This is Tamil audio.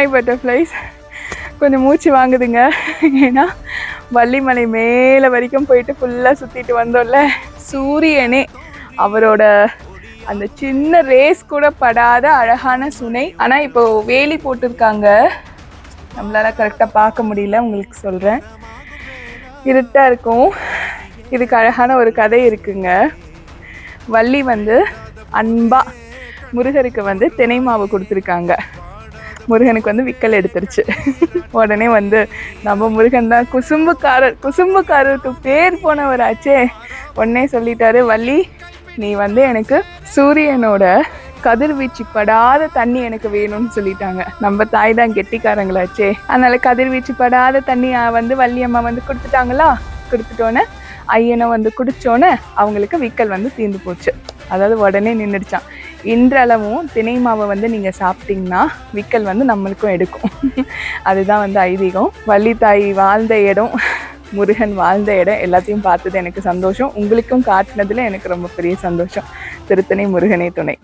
ஹாய் பட்டர்ஃப்ளைஸ் கொஞ்சம் மூச்சு வாங்குதுங்க. ஏன்னா வள்ளிமலை மேலே வரைக்கும் போயிட்டு ஃபுல்லாக சுற்றிட்டு வந்தோம்ல. சூரியனே அவரோட அந்த சின்ன ரேஸ் கூட படாத அழகான சுனை. ஆனால் இப்போ வேலி போட்டிருக்காங்க. நம்மளால் கரெக்டாக பார்க்க முடியல உங்களுக்கு சொல்கிறேன் இருட்டாக இருக்கும். இதுக்கு அழகான ஒரு கதை இருக்குங்க. வள்ளி வந்து அன்பா முருகருக்கு வந்து தினை மாவு கொடுத்துருக்காங்க. முருகனுக்கு வந்து விக்கல் எடுத்துருச்சு. உடனே வந்து நம்ம முருகன் தான் குசும்புக்காரர் குசும்புக்காரருக்கு பேர் போனவராச்சே உடனே சொல்லிட்டாரு வள்ளி நீ வந்து எனக்கு சூரியனோட கதிர்வீச்சு படாத தண்ணி எனக்கு வேணும்னு சொல்லிட்டாங்க. நம்ம தாய் தான் கெட்டிக்காரங்களாச்சே அதனால கதிர்வீச்சு படாத தண்ணி வந்து வந்து வள்ளியம்மா வந்து கொடுத்துட்டாங்களா? கொடுத்துட்டோன்னே ஐயனை வந்து குடிச்சோன்னே அவங்களுக்கு விக்கல் வந்து தீர்ந்து போச்சு. அதாவது உடனே நின்றுடுச்சான் இன்றளவும் தினை மாவை வந்து நீங்கள் சாப்பிட்டீங்கன்னா விக்கல் வந்து நம்மளுக்கும் எடுக்கும். அதுதான் வந்து ஐதீகம். வள்ளித்தாய் வாழ்ந்த இடம் முருகன் வாழ்ந்த இடம் எல்லாத்தையும் பார்த்தது எனக்கு சந்தோஷம். உங்களுக்கும் காட்டினதில் எனக்கு ரொம்ப பெரிய சந்தோஷம். திருத்தணி முருகனே துணை.